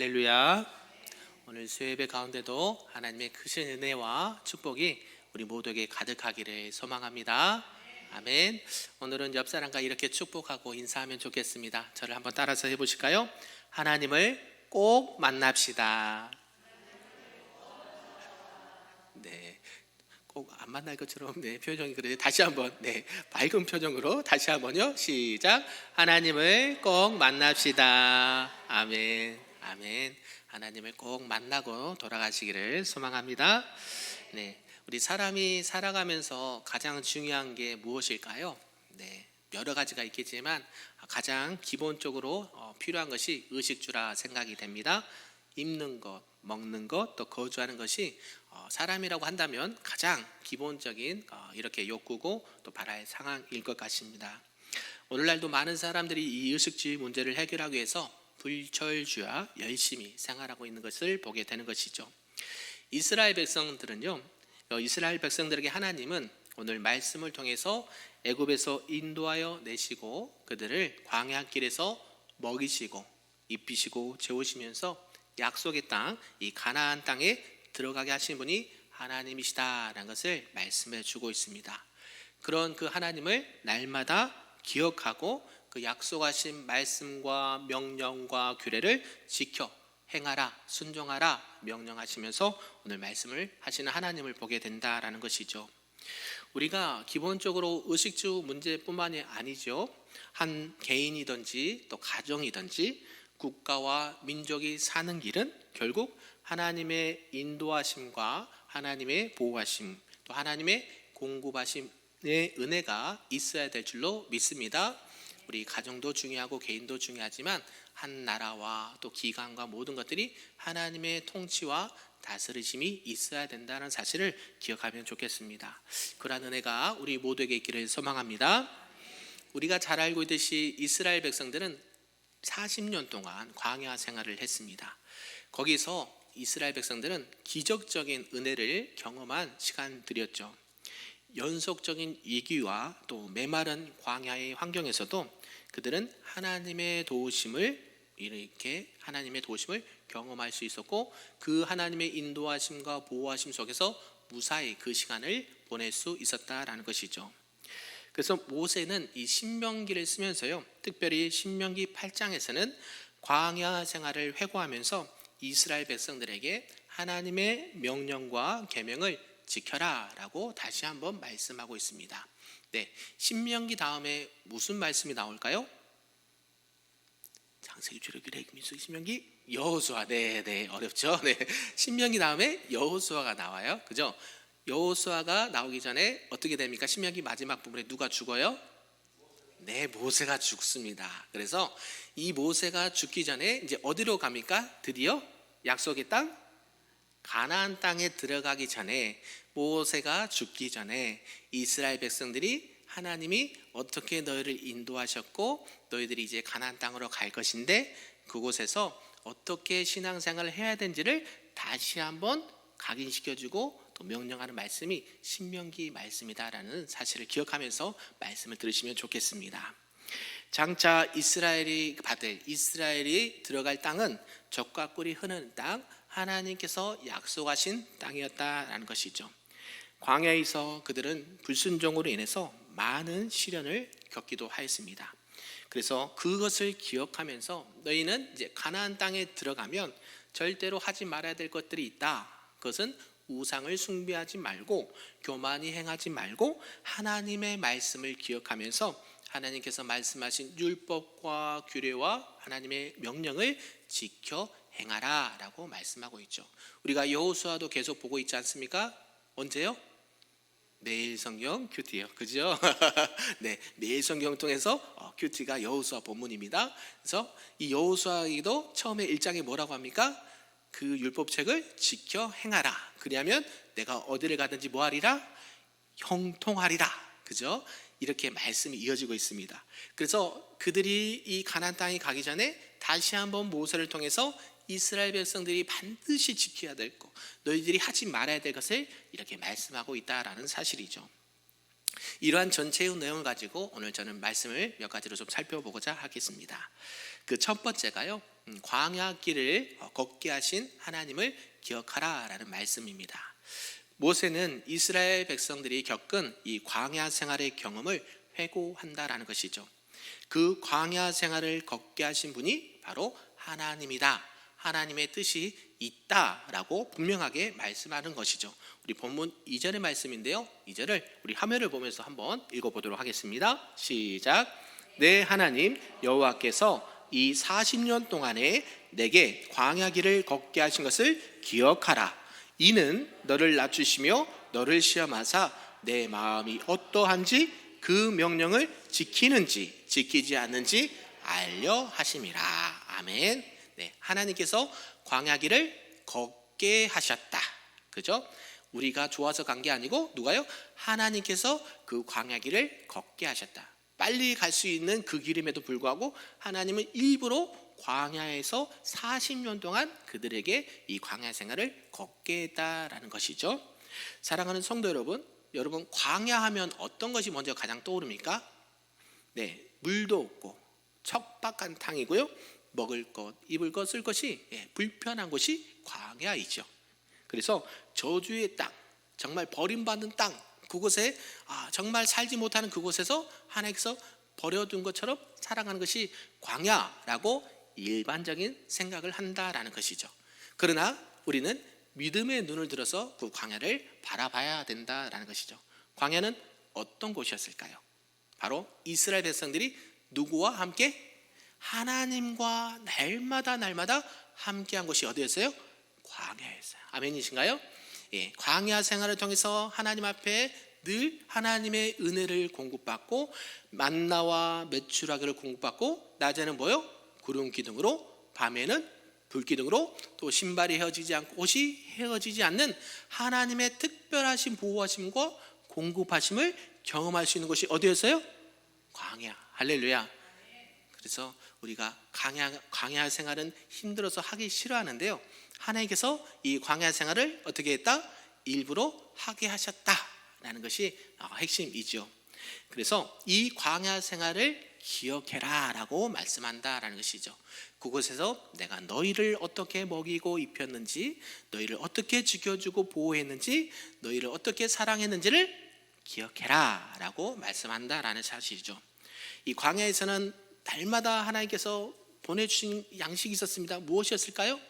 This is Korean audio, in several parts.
할렐루야. 오늘 수요예배 가운데도 하나님의 크신 은혜와 축복이 우리 모두에게 가득하기를 소망합니다. 아멘. 오늘은 옆 사람과 이렇게 축복하고 인사하면 좋겠습니다. 저를 한번 따라서 해 보실까요? 하나님을 꼭 만납시다. 네. 꼭 안 만날 것처럼 네 표정이 그래 다시 한번 네 밝은 표정으로 다시 한번요 시작 하나님을 꼭 만납시다 아멘 아멘. 하나님을 꼭 만나고 돌아가시기를 소망합니다. 네 우리 사람이 살아가면서 가장 중요한 게 무엇일까요? 네 여러 가지가 있겠지만 가장 기본적으로 어, 필요한 것이 의식주라 생각이 됩니다. 입는 것, 먹는 것, 또 거주하는 것이 어, 사람이라고 한다면 가장 기본적인 어, 이렇게 욕구고 또 바라의 상황일 것 같습니다. 오늘날도 많은 사람들이 이 의식주의 문제를 해결하기 위해서 불철주야 열심히 생활하고 있는 것을 보게 되는 것이죠. 이스라엘 백성들은요, 어, 이스라엘 백성들에게 하나님은 오늘 말씀을 통해서 애굽에서 인도하여 내시고 그들을 광야 길에서 먹이시고 입히시고 재우시면서 약속의 땅, 이 가나안 땅에 들어가게 하신 분이 하나님이시다라는 것을 말씀해 주고 있습니다. 그런 그 하나님을 날마다 기억하고 그 약속하신 말씀과 명령과 규례를 지켜 행하라, 순종하라 명령하시면서 오늘 말씀을 하시는 하나님을 보게 된다라는 것이죠. 우리가 기본적으로 의식주 문제뿐만이 아니죠. 한 개인이든지 또 가정이든지 국가와 민족이 사는 길은 결국 하나님의 인도하심과 하나님의 보호하심 또 하나님의 공급하심의 은혜가 있어야 될 줄로 믿습니다. 우리 가정도 중요하고 개인도 중요하지만 한 나라와 또 기관과 모든 것들이 하나님의 통치와 다스리심이 있어야 된다는 사실을 기억하면 좋겠습니다. 그러한 은혜가 우리 모두에게 있기를 소망합니다. 우리가 잘 알고 있듯이 이스라엘 백성들은 40년 동안 광야 생활을 했습니다. 거기서 이스라엘 백성들은 기적적인 은혜를 경험한 시간들이었죠. 연속적인 위기와 또 메마른 광야의 환경에서도 그들은 하나님의 도우심을 이렇게 하나님의 도우심을 경험할 수 있었고 그 하나님의 인도하심과 보호하심 속에서 무사히 그 시간을 보낼 수 있었다라는 것이죠. 그래서 모세는 이 신명기를 쓰면서요. 특별히 신명기 8장에서는 광야 생활을 회고하면서 이스라엘 백성들에게 하나님의 명령과 계명을 지켜라라고 다시 한번 말씀하고 있습니다. 네, 신명기 다음에 무슨 말씀이 나올까요? 장세기 주력기 레기민수 신명기 여호수아 네, 네 어렵죠. 네, 신명기 다음에 여호수아가 나와요. 그죠? 여호수아가 나오기 전에 어떻게 됩니까? 신명기 마지막 부분에 누가 죽어요? 네, 모세가 죽습니다. 그래서 이 모세가 죽기 전에 이제 어디로 갑니까? 드디어 약속의 땅 가나안 땅에 들어가기 전에 모세가 죽기 전에 이스라엘 백성들이 하나님이 어떻게 너희를 인도하셨고 너희들이 이제 가나안 땅으로 갈 것인데 그곳에서 어떻게 신앙생활을 해야 되는지를 다시 한번 각인시켜주고 또 명령하는 말씀이 신명기 말씀이다라는 사실을 기억하면서 말씀을 들으시면 좋겠습니다. 장차 이스라엘이 받을 이스라엘이 들어갈 땅은 적과 꿀이 흐르는 땅 하나님께서 약속하신 땅이었다라는 것이죠. 광야에서 그들은 불순종으로 인해서 많은 시련을 겪기도 하였습니다. 그래서 그것을 기억하면서 너희는 이제 가나안 땅에 들어가면 절대로 하지 말아야 될 것들이 있다. 그것은 우상을 숭배하지 말고 교만이 행하지 말고 하나님의 말씀을 기억하면서 하나님께서 말씀하신 율법과 규례와 하나님의 명령을 지켜 행하라라고 말씀하고 있죠. 우리가 여호수아도 계속 보고 있지 않습니까? 언제요? 매일 성경 큐티요, 그죠? 네, 매일 성경 통해서 어, 큐티가 여호수아 본문입니다. 그래서 이 여호수아기도 처음에 1장에 뭐라고 합니까? 그 율법책을 지켜 행하라. 그리하면 내가 어디를 가든지 뭐하리라? 형통하리라. 그죠? 이렇게 말씀이 이어지고 있습니다. 그래서 그들이 이 가나안 땅에 가기 전에 다시 한번 모세를 통해서 이스라엘 백성들이 반드시 지켜야 될 것, 너희들이 하지 말아야 될 것을 이렇게 말씀하고 있다라는 사실이죠. 이러한 전체의 내용을 가지고 오늘 저는 말씀을 몇 가지로 좀 살펴보고자 하겠습니다. 그 첫 번째가요. 음, 광야 길을 어, 걷게 하신 하나님을 기억하라라는 말씀입니다. 모세는 이스라엘 백성들이 겪은 이 광야 생활의 경험을 회고한다라는 것이죠. 그 광야 생활을 걷게 하신 분이 바로 하나님이다. 하나님의 뜻이 있다라고 분명하게 말씀하는 것이죠. 우리 본문 2절의 말씀인데요. 2절을 우리 화면을 보면서 한번 읽어보도록 하겠습니다. 시작. 내 하나님 여호와께서 이 40년 동안에 내게 광야 길을 걷게 하신 것을 기억하라. 이는 너를 낮추시며 너를 시험하사 내 마음이 어떠한지 그 명령을 지키는지 지키지 않는지 알려 하심이라. 아멘. 네, 하나님께서 광야 길을 걷게 하셨다. 그죠? 우리가 좋아서 간 게 아니고 누가요? 하나님께서 그 광야 길을 걷게 하셨다. 빨리 갈 수 있는 그 길임에도 불구하고 하나님은 일부러 광야에서 40년 동안 그들에게 이 광야 생활을 걷게 했다라는 것이죠. 사랑하는 성도 여러분, 여러분 광야 하면 어떤 것이 먼저 가장 떠오릅니까? 네, 물도 없고 척박한 땅이고요. 먹을 것, 입을 것, 쓸 것이 예, 불편한 곳이 광야이죠. 그래서 저주의 땅, 정말 버림받는 땅, 그곳에 아, 정말 살지 못하는 그곳에서 하나님께서 버려둔 것처럼 살아가는 것이 광야라고 일반적인 생각을 한다라는 것이죠. 그러나 우리는 믿음의 눈을 들어서 그 광야를 바라봐야 된다라는 것이죠. 광야는 어떤 곳이었을까요? 바로 이스라엘 백성들이 누구와 함께 하나님과 날마다 날마다 함께한 곳이 어디였어요? 광야였어요. 아멘이신가요? 예, 광야 생활을 통해서 하나님 앞에 늘 하나님의 은혜를 공급받고 만나와 메추라기를 공급받고 낮에는 뭐요? 구름 기둥으로 밤에는 불 기둥으로 또 신발이 헤어지지 않고 옷이 헤어지지 않는 하나님의 특별하신 보호하심과 공급하심을 경험할 수 있는 곳이 어디였어요? 광야. 할렐루야. 그래서 우리가 광야, 광야 생활은 힘들어서 하기 싫어하는데요. 하나님께서 이 광야 생활을 어떻게 했다? 일부러 하게 하셨다라는 것이 어, 핵심이죠. 그래서 이 광야 생활을 기억해라라고 말씀한다라는 것이죠. 그곳에서 내가 너희를 어떻게 먹이고 입혔는지, 너희를 어떻게 지켜주고 보호했는지, 너희를 어떻게 사랑했는지를 기억해라라고 말씀한다라는 사실이죠. 이 광야에서는 날마다 하나님께서 보내주신 양식이 있었습니다. 무엇이었을까요?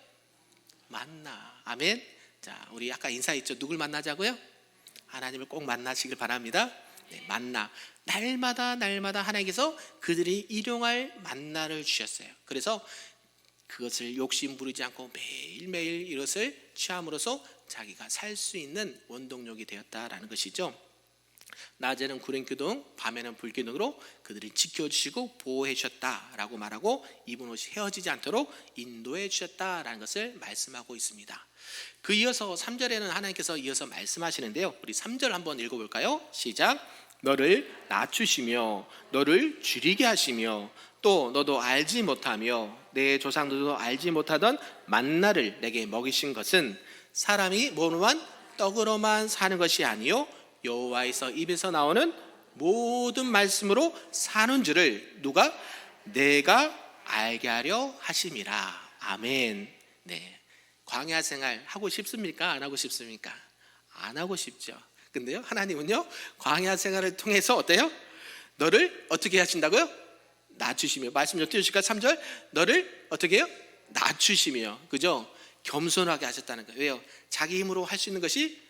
만나. 아멘. 자, 우리 아까 인사했죠. 누굴 만나자고요? 하나님을 꼭 만나시길 바랍니다. 네, 만나. 날마다 날마다 하나님께서 그들이 일용할 만나를 주셨어요. 그래서 그것을 욕심 부리지 않고 매일매일 이것을 취함으로써 자기가 살 수 있는 원동력이 되었다라는 것이죠. 낮에는 구름기둥, 밤에는 불기둥으로 그들이 지켜주시고 보호해 주셨다라고 말하고 입은 옷이 헤어지지 않도록 인도해 주셨다라는 것을 말씀하고 있습니다. 그 이어서 3절에는 하나님께서 이어서 말씀하시는데요. 우리 3절 한번 읽어볼까요? 시작. 너를 낮추시며 너를 줄이게 하시며 또 너도 알지 못하며 내 조상들도 알지 못하던 만나를 내게 먹이신 것은 사람이 뭐로만 떡으로만 사는 것이 아니요 여호와에서 입에서 나오는 모든 말씀으로 사는 줄을 누가 내가 알게 하려 하심이라 아멘. 네. 광야 생활 하고 싶습니까? 안 하고 싶습니까? 안 하고 싶죠. 근데요, 하나님은요, 광야 생활을 통해서 어때요? 너를 어떻게 하신다고요? 낮추시며. 말씀 좀 띄우실까? 3절. 너를 어떻게 해요? 낮추시며. 그죠? 겸손하게 하셨다는 거예요. 왜요? 자기 힘으로 할 수 있는 것이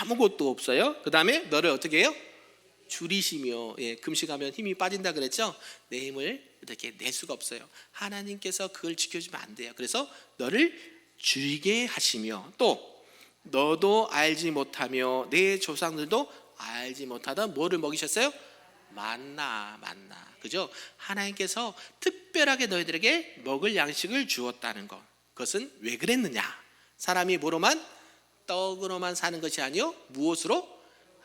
아무것도 없어요. 그 다음에 너를 어떻게 해요? 줄이시며 예, 금식하면 힘이 빠진다 그랬죠. 내 힘을 이렇게 낼 수가 없어요. 하나님께서 그걸 지켜주면 안 돼요. 그래서 너를 줄이게 하시며 또 너도 알지 못하며 내 조상들도 알지 못하던 뭐를 먹이셨어요? 만나 만나 그죠? 하나님께서 특별하게 너희들에게 먹을 양식을 주었다는 것. 그것은 왜 그랬느냐? 사람이 뭐로만 떡으로만 사는 것이 아니요 무엇으로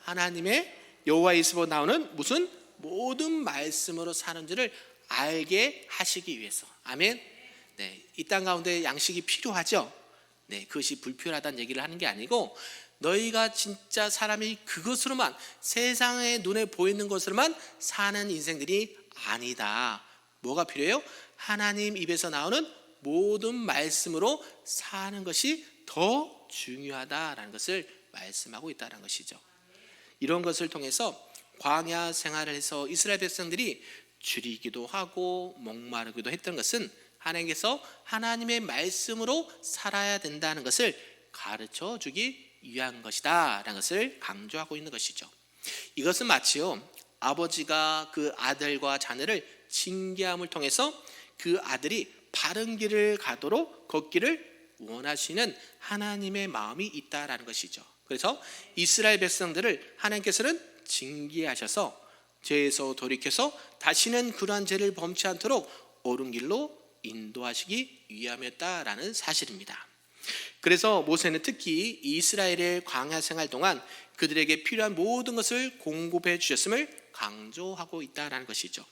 하나님의 여호와의 입으로 나오는 무슨 모든 말씀으로 사는 줄을 알게 하시기 위해서 아멘. 네, 이 땅 가운데 양식이 필요하죠. 네, 그것이 불필요하다는 얘기를 하는 게 아니고 너희가 진짜 사람이 그것으로만 세상의 눈에 보이는 것으로만 사는 인생들이 아니다. 뭐가 필요해요? 하나님 입에서 나오는 모든 말씀으로 사는 것이 더 중요하다라는 것을 말씀하고 있다는 것이죠. 이런 것을 통해서 광야 생활을 해서 이스라엘 백성들이 줄이기도 하고 목마르기도 했던 것은 하나님께서 하나님의 말씀으로 살아야 된다는 것을 가르쳐 주기 위한 것이다라는 것을 강조하고 있는 것이죠. 이것은 마치요 아버지가 그 아들과 자녀를 징계함을 통해서 그 아들이 바른 길을 가도록 걷기를 원하시는 하나님의 마음이 있다라는 것이죠. 그래서 이스라엘 백성들을 하나님께서는 징계하셔서 죄에서 돌이켜서 다시는 그러한 죄를 범치 않도록 옳은 길로 인도하시기 위함이었다라는 사실입니다. 그래서 모세는 특히 이스라엘의 광야 생활 동안 그들에게 필요한 모든 것을 공급해 주셨음을 강조하고 있다라는 것이죠.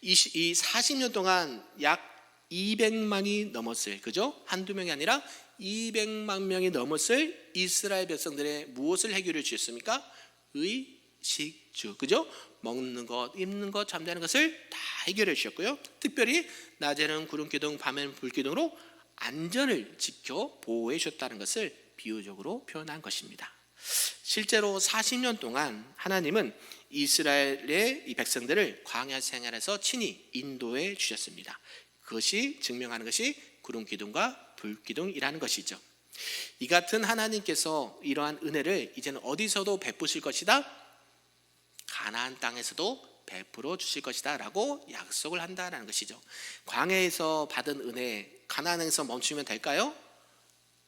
이 40년 동안 약 200만이 넘었을 그죠? 한두 명이 아니라 200만 명이 넘었을 이스라엘 백성들의 무엇을 해결해 주셨습니까? 의식주 그죠? 먹는 것, 입는 것, 잠자는 것을 다 해결해 주셨고요. 특별히 낮에는 구름 기둥, 밤에는 불 기둥으로 안전을 지켜 보호해 주셨다는 것을 비유적으로 표현한 것입니다. 실제로 40년 동안 하나님은 이스라엘의 이 백성들을 광야 생활에서 친히 인도해 주셨습니다. 그것이 증명하는 것이 구름 기둥과 불 기둥이라는 것이죠. 이 같은 하나님께서 이러한 은혜를 이제는 어디서도 베푸실 것이다. 가나안 땅에서도 베풀어 주실 것이다라고 약속을 한다라는 것이죠. 광야에서 받은 은혜 가나안에서 멈추면 될까요?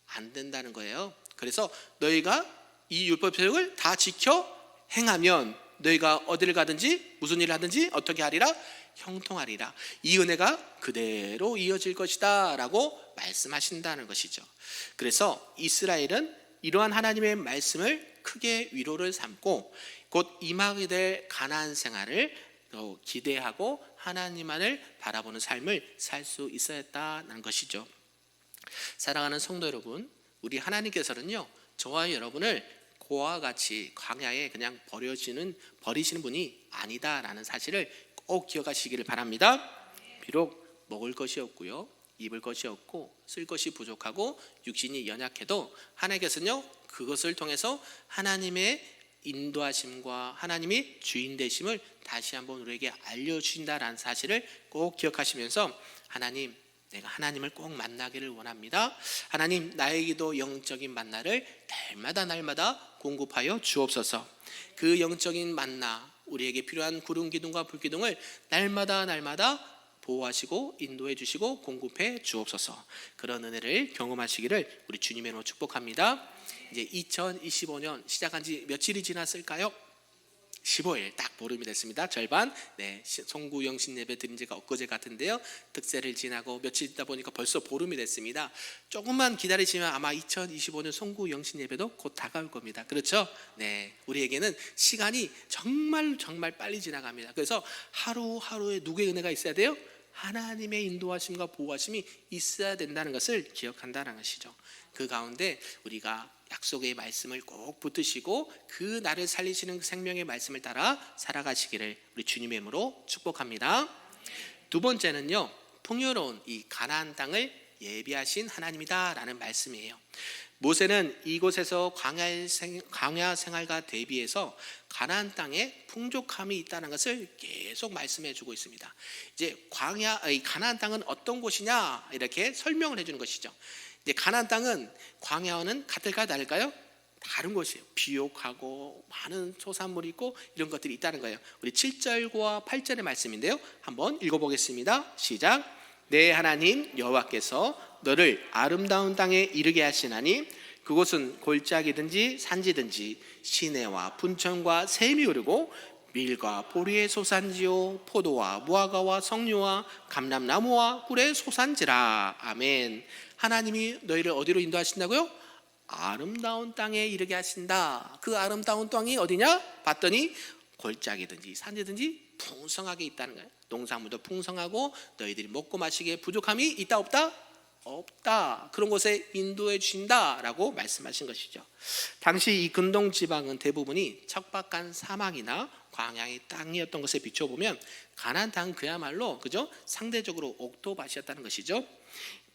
안 된다는 거예요. 그래서 너희가 이 율법책을 다 지켜 행하면 너희가 어디를 가든지 무슨 일을 하든지 어떻게 하리라 형통하리라. 이 은혜가 그대로 이어질 것이다라고 말씀하신다는 것이죠. 그래서 이스라엘은 이러한 하나님의 말씀을 크게 위로를 삼고 곧 임하게 될 가나안 생활을 더 기대하고 하나님만을 바라보는 삶을 살 수 있어야 했다는 것이죠. 사랑하는 성도 여러분, 우리 하나님께서는요 저와 여러분을 고와 같이 광야에 그냥 버려지는 버리시는 분이 아니다라는 사실을 꼭 기억하시기를 바랍니다. 비록 먹을 것이 없고요. 입을 것이 없고 쓸 것이 부족하고 육신이 연약해도 하나님께서는요 그것을 통해서 하나님의 인도하심과 하나님이 주인 되심을 다시 한번 우리에게 알려주신다라는 사실을 꼭 기억하시면서 하나님 내가 하나님을 꼭 만나기를 원합니다. 하나님 나에게도 영적인 만나를 날마다 날마다 공급하여 주옵소서. 그 영적인 만나 우리에게 필요한 구름 기둥과 불 기둥을 날마다 날마다 보호하시고 인도해 주시고 공급해 주옵소서. 그런 은혜를 경험하시기를 우리 주님의 이름으로 축복합니다. 이제 2025년 시작한 지 며칠이 지났을까요? 15일 딱 보름이 됐습니다. 절반. 네, 송구 영 신 예배 드린 지가 엊그제 같은데요. 특세를 지나고 며칠 있다 보니까 벌써 보름이 됐습니다. 조금만 기다리시면 아마 2025년 송구 영 신 예배도 곧 다가올 겁니다. 그렇죠? 네, 우리에게는 시간이 정말 정말 빨리 지나갑니다. 그래서 하루하루에 누구의 은혜가 있어야 돼요? 하나님의 인도하심과 보호하심이 있어야 된다는 것을 기억한다는 것이죠. 그 가운데 우리가 약속의 말씀을 꼭 붙드시고 그 나를 살리시는 생명의 말씀을 따라 살아가시기를 우리 주님의 이름으로 축복합니다. 두 번째는요. 풍요로운 이 가나안 땅을 예비하신 하나님이다라는 말씀이에요. 모세는 이곳에서 광야, 생활과 대비해서 가나안 땅에 풍족함이 있다는 것을 계속 말씀해 주고 있습니다. 이제 광야 이 가나안 땅은 어떤 곳이냐 이렇게 설명을 해 주는 것이죠. 이제 가나안 땅은 광야와는 같을까 다를까요? 다른 곳이에요. 비옥하고 많은 소산물이 있고 이런 것들이 있다는 거예요. 우리 7절과 8절의 말씀인데요. 한번 읽어보겠습니다. 시작. 내 하나님 여호와께서 너를 아름다운 땅에 이르게 하시나니 그곳은 골짜기든지 산지든지 시내와 분천과 샘이 오르고 밀과 보리의 소산지요 포도와 무화과와 석류와 감람나무와 꿀의 소산지라 아멘. 하나님이 너희를 어디로 인도하신다고요? 아름다운 땅에 이르게 하신다. 그 아름다운 땅이 어디냐? 봤더니 골짜기든지 산지든지 풍성하게 있다는 거예요. 농산물도 풍성하고 너희들이 먹고 마시기에 부족함이 있다 없다? 없다. 그런 곳에 인도해 주신다라고 말씀하신 것이죠. 당시 이 근동 지방은 대부분이 척박한 사막이나 광야의 땅이었던 것에 비춰보면 가나안 땅은 그야말로 그죠? 상대적으로 옥토밭이었다는 것이죠.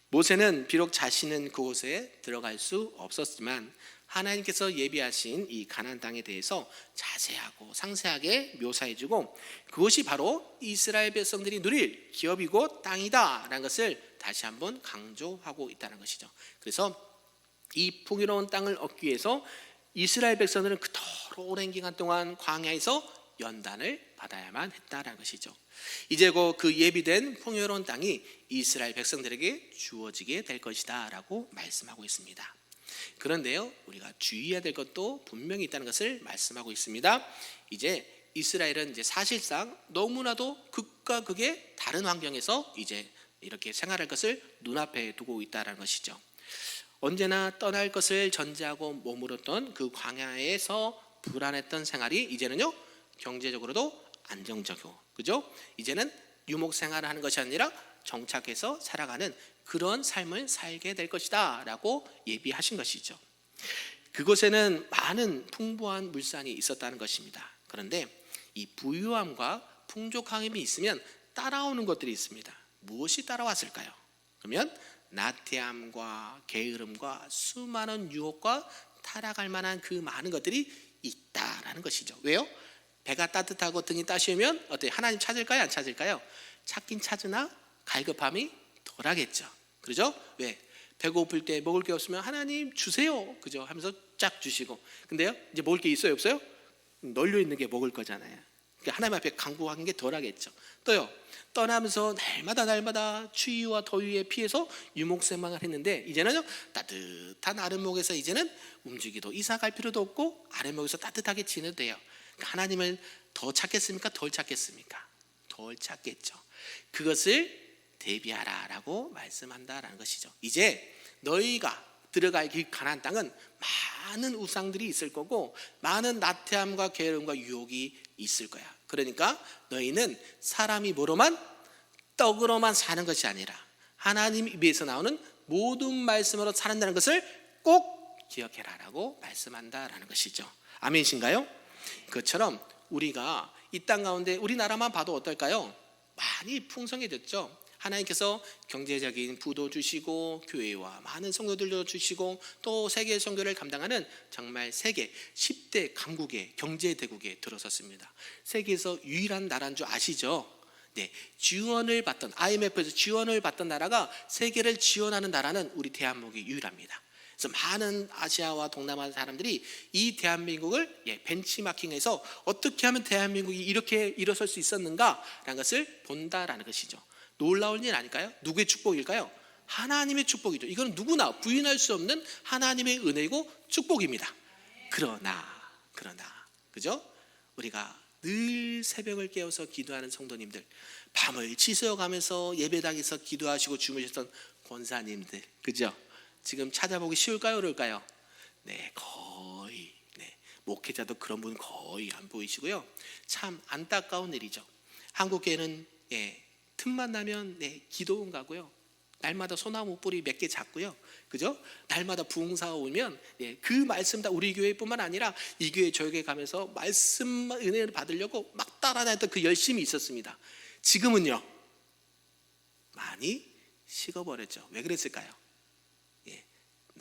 모세는 비록 자신은 그곳에 들어갈 수 없었지만 하나님께서 예비하신 이 가나안 땅에 대해서 자세하고 상세하게 묘사해 주고 그것이 바로 이스라엘 백성들이 누릴 기업이고 땅이다라는 것을 다시 한번 강조하고 있다는 것이죠. 그래서 이 풍요로운 땅을 얻기 위해서 이스라엘 백성들은 그토록 오랜 기간 동안 광야에서 연단을 받아야만 했다라는 것이죠. 이제 곧그 예비된 풍요로운 땅이 이스라엘 백성들에게 주어지게 될 것이다라고 말씀하고 있습니다. 그런데요, 우리가 주의해야 될 것도 분명히 있다는 것을 말씀하고 있습니다. 이제 이스라엘은 이제 사실상 너무나도 극과 극의 다른 환경에서 이제 이렇게 생활할 것을 눈앞에 두고 있다는 것이죠. 언제나 떠날 것을 전제하고 머물었던 그 광야에서 불안했던 생활이 이제는요 경제적으로도 안정적이고 그죠? 이제는 유목 생활을 하는 것이 아니라 정착해서 살아가는 그런 삶을 살게 될 것이다라고 예비하신 것이죠. 그곳에는 많은 풍부한 물산이 있었다는 것입니다. 그런데 이 부유함과 풍족함이 있으면 따라오는 것들이 있습니다. 무엇이 따라왔을까요? 그러면 나태함과 게으름과 수많은 유혹과 타락할 만한 그 많은 것들이 있다라는 것이죠. 왜요? 배가 따뜻하고 등이 따시면 어때? 하나님 찾을까요? 안 찾을까요? 찾긴 찾으나 갈급함이 덜하겠죠. 그러죠? 왜? 배고플 때 먹을 게 없으면 하나님 주세요. 그죠? 하면서 쫙 주시고. 근데요, 이제 먹을 게 있어요, 없어요? 널려 있는 게 먹을 거잖아요. 그러니까 하나님 앞에 강구하는 게 덜하겠죠. 또요, 떠나면서 날마다 날마다 추위와 더위에 피해서 유목생망을 했는데 이제는요 따뜻한 아랫목에서 이제는 움직이도 이사 갈 필요도 없고 아랫목에서 따뜻하게 지내도 돼요. 그러니까 하나님을 더 찾겠습니까? 덜 찾겠습니까? 덜 찾겠죠. 그것을 대비하라 라고 말씀한다라는 것이죠. 이제 너희가 들어갈 그 가나안 땅은 많은 우상들이 있을 거고 많은 나태함과 게으름과 유혹이 있을 거야. 그러니까 너희는 사람이 뭐로만 떡으로만 사는 것이 아니라 하나님 입에서 나오는 모든 말씀으로 산다는 것을 꼭 기억해라라고 말씀한다라는 것이죠. 아멘이신가요? 그처럼 우리가 이 땅 가운데 우리나라만 봐도 어떨까요? 많이 풍성해졌죠. 하나님께서 경제적인 부도 주시고 교회와 많은 성도들도 주시고 또 세계 선교를 감당하는 정말 세계 10대 강국의 경제 대국에 들어섰습니다. 세계에서 유일한 나라인 줄 아시죠? 네, 지원을 받던 IMF에서 지원을 받던 나라가 세계를 지원하는 나라는 우리 대한민국이 유일합니다. 그래서 많은 아시아와 동남아 사람들이 이 대한민국을 예, 벤치마킹해서 어떻게 하면 대한민국이 이렇게 일어설 수 있었는가라는 것을 본다라는 것이죠. 놀라운 일 아닐까요? 누구의 축복일까요? 하나님의 축복이죠. 이건 누구나 부인할 수 없는 하나님의 은혜고 축복입니다. 그러나 그러나 그죠? 우리가 늘 새벽을 깨워서 기도하는 성도님들, 밤을 치서가면서 예배당에서 기도하시고 주무셨던 권사님들, 그죠? 지금 찾아보기 쉬울까요, 어려울까요? 네, 거의 네, 목회자도 그런 분 거의 안 보이시고요. 참 안타까운 일이죠. 한국에는 예, 틈만 나면 네, 기도원 가고요. 날마다 소나무 뿌리 몇 개 잡고요. 그죠? 날마다 부흥사 오면 예, 그 말씀 다 우리 교회뿐만 아니라 이 교회 저 교회 가면서 말씀 은혜를 받으려고 막 따라다녔던 그 열심이 있었습니다. 지금은요. 많이 식어버렸죠. 왜 그랬을까요?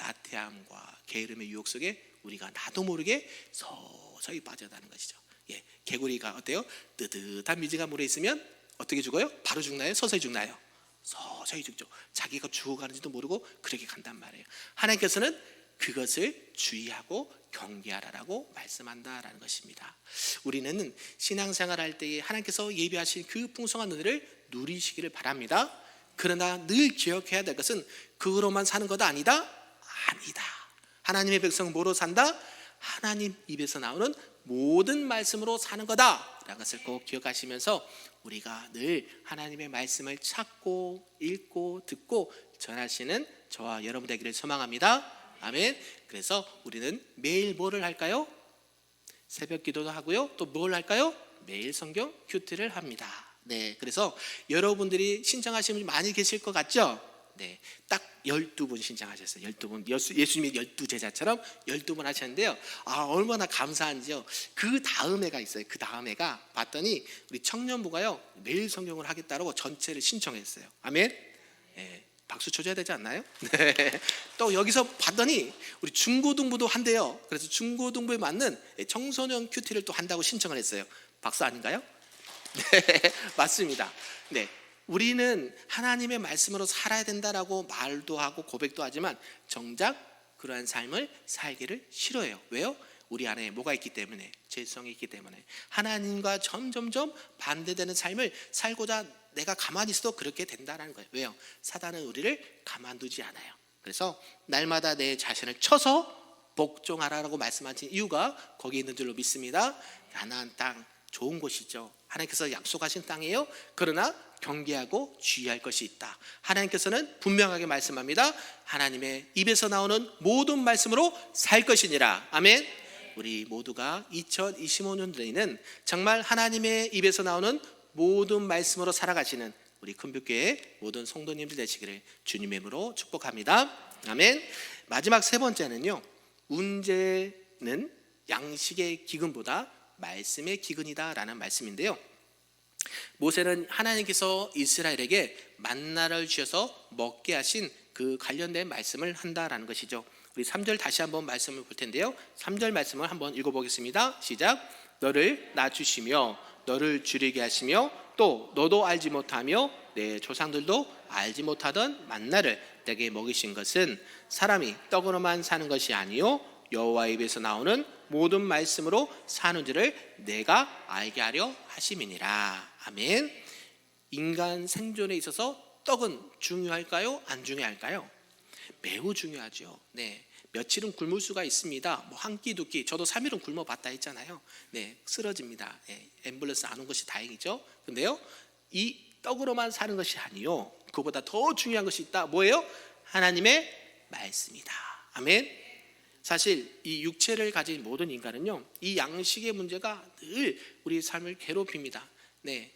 예, 나태함과 게으름의 유혹 속에 우리가 나도 모르게 서서히 빠져다는 것이죠. 예, 개구리가 어때요? 뜨뜻한 미지가 물에 있으면 어떻게 죽어요? 바로 죽나요? 서서히 죽나요? 서서히 죽죠. 자기가 죽어가는지도 모르고 그렇게 간단 말이에요. 하나님께서는 그것을 주의하고 경계하라라고 말씀한다라는 것입니다. 우리는 신앙생활 할 때에 하나님께서 예비하신 그 풍성한 은혜를 누리시기를 바랍니다. 그러나 늘 기억해야 될 것은 그거로만 사는 것 아니다. 아니다. 하나님의 백성 뭐로 산다? 하나님 입에서 나오는 모든 말씀으로 사는 거다라는 것을 꼭 기억하시면서 우리가 늘 하나님의 말씀을 찾고 읽고 듣고 전하시는 저와 여러분 되기를 소망합니다. 아멘. 그래서 우리는 매일 뭐를 할까요? 새벽 기도도 하고요. 또 뭘 할까요? 매일 성경 큐티를 합니다. 네. 그래서 여러분들이 신청하시는 분이 많이 계실 것 같죠? 네, 딱 12분 신청하셨어요. 12분. 예수, 예수님이 12제자처럼 12분 하셨는데요. 아, 얼마나 감사한지요. 그 다음 해가 있어요. 그 다음 해가 봤더니 우리 청년부가요. 매일 성경을 하겠다고 전체를 신청했어요. 아멘. 예, 박수 쳐줘야 되지 않나요? 네. 또 여기서 봤더니 우리 중고등부도 한대요. 그래서 중고등부에 맞는 청소년 큐티를 또 한다고 신청을 했어요. 박수 아닌가요? 네, 맞습니다. 네. 우리는 하나님의 말씀으로 살아야 된다라고 말도 하고 고백도 하지만 정작 그러한 삶을 살기를 싫어해요. 왜요? 우리 안에 뭐가 있기 때문에 죄성이 있기 때문에 하나님과 점점점 반대되는 삶을 살고자 내가 가만히 있어도 그렇게 된다라는 거예요. 왜요? 사단은 우리를 가만두지 않아요. 그래서 날마다 내 자신을 쳐서 복종하라라고 말씀하신 이유가 거기에 있는 줄로 믿습니다. 가나안 땅 좋은 곳이죠. 하나님께서 약속하신 땅이에요. 그러나 경계하고 주의할 것이 있다. 하나님께서는 분명하게 말씀합니다. 하나님의 입에서 나오는 모든 말씀으로 살 것이니라. 아멘. 우리 모두가 2025년도에는 정말 하나님의 입에서 나오는 모든 말씀으로 살아가시는 우리 큰빛교회 모든 성도님들 되시기를 주님의 이름으로 축복합니다. 아멘. 마지막 세 번째는요. 문제는 양식의 기근보다 말씀의 기근이다라는 말씀인데요. 모세는 하나님께서 이스라엘에게 만나를 주셔서 먹게 하신 그 관련된 말씀을 한다라는 것이죠. 우리 3절 다시 한번 말씀을 볼 텐데요. 3절 말씀을 한번 읽어 보겠습니다. 시작. 너를 낮추시며 너를 줄이게 하시며 또 너도 알지 못하며 내 조상들도 알지 못하던 만나를 내게 먹이신 것은 사람이 떡으로만 사는 것이 아니요 여호와 입에서 나오는 모든 말씀으로 사는지를 내가 알게 하려 하심이니라. 아멘. 인간 생존에 있어서 떡은 중요할까요? 안 중요할까요? 매우 중요하죠. 네. 며칠은 굶을 수가 있습니다. 뭐 한 끼, 두 끼. 저도 3일은 굶어 봤다 했잖아요. 네. 쓰러집니다. 네. 앰뷸런스 안 온 것이 다행이죠. 근데요. 이 떡으로만 사는 것이 아니요. 그보다 더 중요한 것이 있다. 뭐예요? 하나님의 말씀이다. 아멘. 사실 이 육체를 가진 모든 인간은요, 이 양식의 문제가 늘 우리 삶을 괴롭힙니다. 네,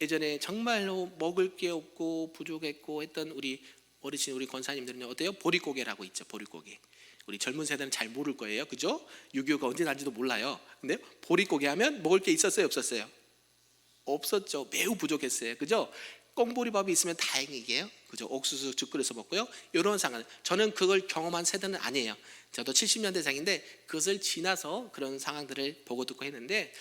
예전에 정말로 먹을 게 없고 부족했고 했던 우리 어르신 우리 권사님들은요 어때요? 보릿고개라고 있죠, 보릿고개. 우리 젊은 세대는 잘 모를 거예요, 그죠? 6.25가 언제 난지도 몰라요. 근데 보릿고개 하면 먹을 게 있었어요, 없었어요? 없었죠. 매우 부족했어요, 그죠? 꽁보리밥이 있으면 다행이게요. 그죠? 옥수수 죽 끓여서 먹고요. 이런 상황. 저는 그걸 경험한 세대는 아니에요. 저도 70년대생인데 그것을 지나서 그런 상황들을 보고 듣고 했는데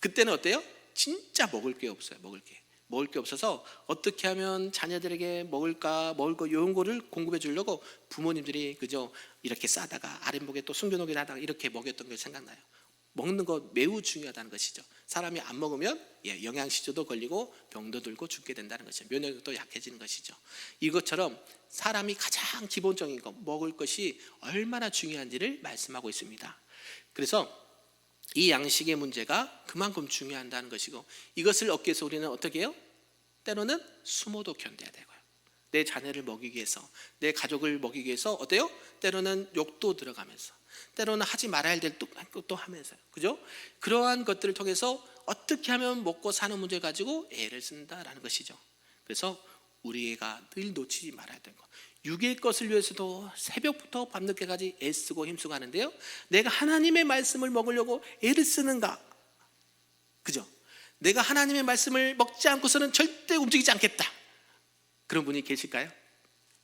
그때는 어때요? 진짜 먹을 게 없어요. 먹을 게. 먹을 게 없어서 어떻게 하면 자녀들에게 먹을까 먹을 거 이런 거를 공급해 주려고 부모님들이 그죠 이렇게 싸다가 아랫목에 또 숨겨놓기를 하다가 이렇게 먹였던 게 생각나요. 먹는 거 매우 중요하다는 것이죠. 사람이 안 먹으면 예, 영양실조도 걸리고 병도 들고 죽게 된다는 것이죠. 면역력도 약해지는 것이죠. 이것처럼 사람이 가장 기본적인 거 먹을 것이 얼마나 중요한지를 말씀하고 있습니다. 그래서 이 양식의 문제가 그만큼 중요한다는 것이고 이것을 얻기 위해서 우리는 어떻게 해요? 때로는 숨어도 견뎌야 되고요. 내 자녀를 먹이기 위해서 내 가족을 먹이기 위해서 어때요? 때로는 욕도 들어가면서 때로는 하지 말아야 될 것도 하면서요. 그죠? 그러한 것들을 통해서 어떻게 하면 먹고 사는 문제 가지고 애를 쓴다라는 것이죠. 그래서 우리가 늘 놓치지 말아야 되는 것. 육의 것을 위해서도 새벽부터 밤늦게까지 애쓰고 힘쓰고 하는데요. 내가 하나님의 말씀을 먹으려고 애를 쓰는가? 그죠? 내가 하나님의 말씀을 먹지 않고서는 절대 움직이지 않겠다. 그런 분이 계실까요?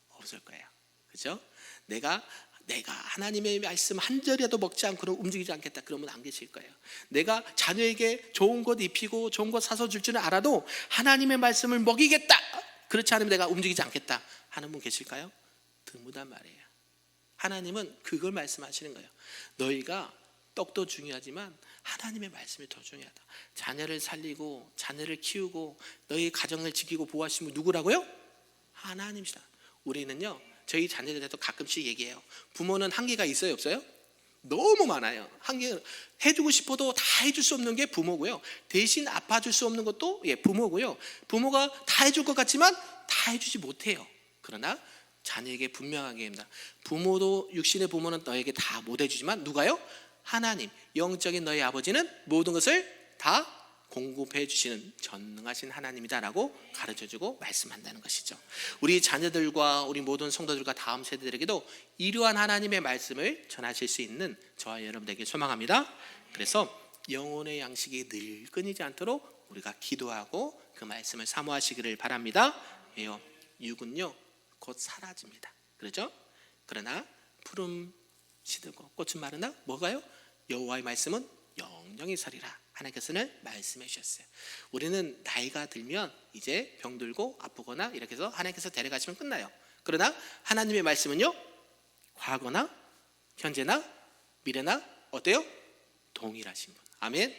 없을 거예요. 그죠? 내가 내가 하나님의 말씀 한 절이라도 먹지 않고는 움직이지 않겠다. 그러면 안 계실 거예요. 내가 자녀에게 좋은 것 입히고 좋은 것 사서 줄 줄은 알아도 하나님의 말씀을 먹이겠다. 그렇지 않으면 내가 움직이지 않겠다. 하는 분 계실까요? 드무단 말이에요. 하나님은 그걸 말씀하시는 거예요. 너희가 떡도 중요하지만 하나님의 말씀이 더 중요하다. 자녀를 살리고 자녀를 키우고 너희 가정을 지키고 보호하시는 분 누구라고요? 하나님이시다. 우리는요. 저희 자녀들한테도 가끔씩 얘기해요. 부모는 한계가 있어요, 없어요? 너무 많아요. 한계 해주고 싶어도 다 해줄 수 없는 게 부모고요. 대신 아파줄 수 없는 것도 예 부모고요. 부모가 다 해줄 것 같지만 다 해주지 못해요. 그러나 자녀에게 분명하게 합니다. 부모도 육신의 부모는 너에게 다 못 해 주지만 누가요? 하나님 영적인 너희 아버지는 모든 것을 다 공급해 주시는 전능하신 하나님이다라고 가르쳐 주고 말씀한다는 것이죠. 우리 자녀들과 우리 모든 성도들과 다음 세대들에게도 이러한 하나님의 말씀을 전하실 수 있는 저와 여러분에게 소망합니다. 그래서 영혼의 양식이 늘 끊이지 않도록 우리가 기도하고 그 말씀을 사모하시기를 바랍니다. 왜요? 육은요 곧 사라집니다. 그렇죠? 그러나 푸른 시들고 꽃은 마르나 뭐가요? 여호와의 말씀은 영영이 서리라. 하나님께서는 말씀해 주셨어요. 우리는 나이가 들면 이제 병들고 아프거나 이렇게 해서 하나님께서 데려가시면 끝나요. 그러나 하나님의 말씀은요 과거나 현재나 미래나 어때요? 동일하신 분. 아멘.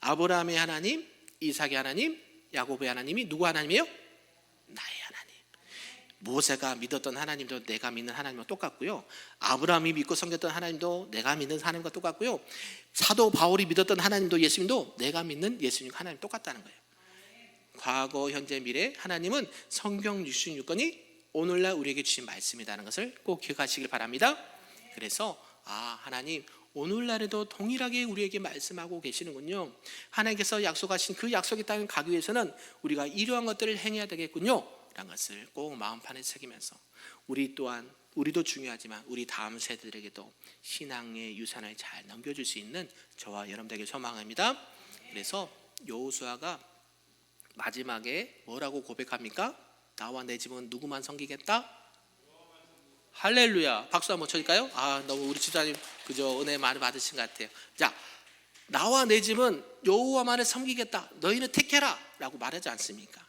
아브라함의 하나님, 이삭의 하나님, 야곱의 하나님이 누구 하나님이에요? 나의. 모세가 믿었던 하나님도 내가 믿는 하나님과 똑같고요. 아브라함이 믿고 섬겼던 하나님도 내가 믿는 하나님과 똑같고요. 사도 바울이 믿었던 하나님도 예수님도 내가 믿는 예수님 하나님 똑같다는 거예요. 과거, 현재, 미래 하나님은 성경 66권이 오늘날 우리에게 주신 말씀이라는 것을 꼭 기억하시길 바랍니다. 그래서 아 하나님 오늘날에도 동일하게 우리에게 말씀하고 계시는군요. 하나님께서 약속하신 그 약속의 땅에 가기 위해서는 우리가 이러한 것들을 행해야 되겠군요. 라는 것을 꼭 마음판에 새기면서 우리 또한 우리도 중요하지만 우리 다음 세대들에게도 신앙의 유산을 잘 넘겨줄 수 있는 저와 여러분들에게 소망합니다. 그래서 여호수아가 마지막에 뭐라고 고백합니까? 나와 내 집은 누구만 섬기겠다? 할렐루야. 박수 한번 쳐줄까요? 아, 너무 우리 집사님 그저 은혜 많이 받으신 것 같아요. 자, 나와 내 집은 여호와만을 섬기겠다. 너희는 택해라라고 말하지 않습니까?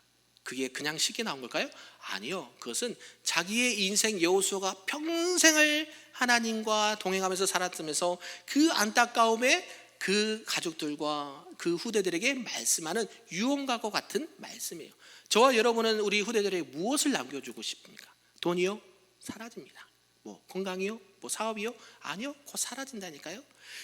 그게 그냥 쉽게 나온 걸까요? 아니요. 그것은 자기의 인생 여호수아가 평생을 하나님과 동행하면서 살았으면서 그 안타까움에 그 가족들과 그 후대들에게 말씀하는 유언과과 같은 말씀이에요. 저와 여러분은 우리 후대들에게 무엇을 남겨주고 싶습니까? 돈이요? 사라집니다. 뭐 건강이요? 뭐 사업이요? 아니요. 곧 사라진다니까요.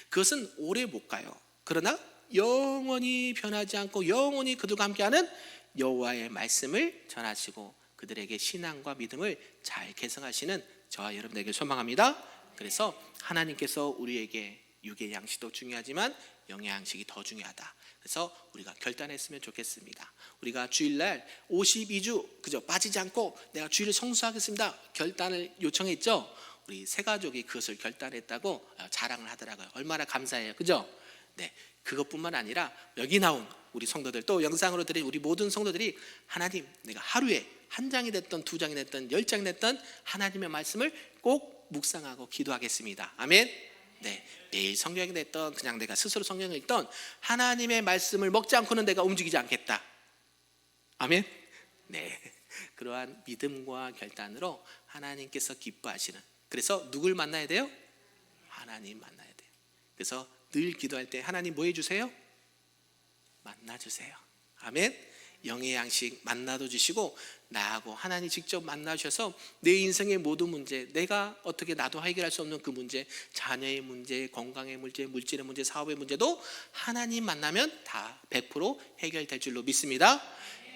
그것은 오래 못 가요. 그러나 영원히 변하지 않고 영원히 그들과 함께하는 여호와의 말씀을 전하시고 그들에게 신앙과 믿음을 잘 개성하시는 저와 여러분에게 소망합니다. 그래서 하나님께서 우리에게 육의 양식도 중요하지만 영의 양식이 더 중요하다. 그래서 우리가 결단했으면 좋겠습니다. 우리가 주일날 52주 그저 빠지지 않고 내가 주일을 성수하겠습니다. 결단을 요청했죠. 우리 세 가족이 그것을 결단했다고 어, 자랑을 하더라고요. 얼마나 감사해요. 그죠? 네. 그것뿐만 아니라 여기 나온 우리 성도들 또 영상으로 드린 우리 모든 성도들이 하나님 내가 하루에 한 장이 됐던 두 장이 됐던 열 장이 됐던 하나님의 말씀을 꼭 묵상하고 기도하겠습니다. 아멘. 네, 매일 성경이 됐던 그냥 내가 스스로 성경을 읽던 하나님의 말씀을 먹지 않고는 내가 움직이지 않겠다. 아멘. 네, 그러한 믿음과 결단으로 하나님께서 기뻐하시는. 그래서 누굴 만나야 돼요? 하나님 만나야 돼요. 그래서 늘 기도할 때 하나님 뭐 해주세요? 만나 주세요. 아멘. 영의 양식 만나도 주시고 나하고 하나님 직접 만나셔서 내 인생의 모든 문제, 내가 어떻게 나도 해결할 수 없는 그 문제, 자녀의 문제, 건강의 문제, 물질의 문제, 사업의 문제도 하나님 만나면 다 100% 해결될 줄로 믿습니다.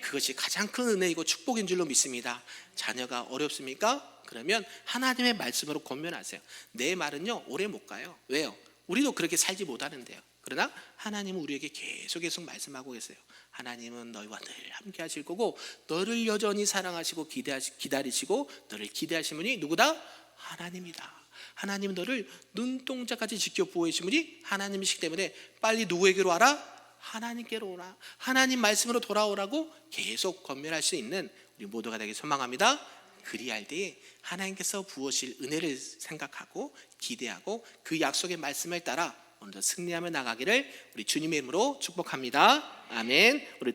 그것이 가장 큰 은혜이고 축복인 줄로 믿습니다. 자녀가 어렵습니까? 그러면 하나님의 말씀으로 권면하세요. 내 말은요 오래 못 가요. 왜요? 우리도 그렇게 살지 못하는데요. 그러나 하나님은 우리에게 계속 계속 말씀하고 계세요. 하나님은 너희와 늘 함께 하실 거고 너를 여전히 사랑하시고 기대하시, 기다리시고 너를 기대하신 분이 누구다? 하나님이다. 하나님 너를 눈동자까지 지켜 보호하신 분이 하나님이시기 때문에 빨리 누구에게로 와라? 하나님께로 오라. 하나님 말씀으로 돌아오라고 계속 권면할 수 있는 우리 모두가 되길 소망합니다. 그리할 때에 하나님께서 부으실 은혜를 생각하고 기대하고 그 약속의 말씀을 따라 오늘도 승리하며 나가기를 우리 주님의 이름으로 축복합니다. 아멘. 우리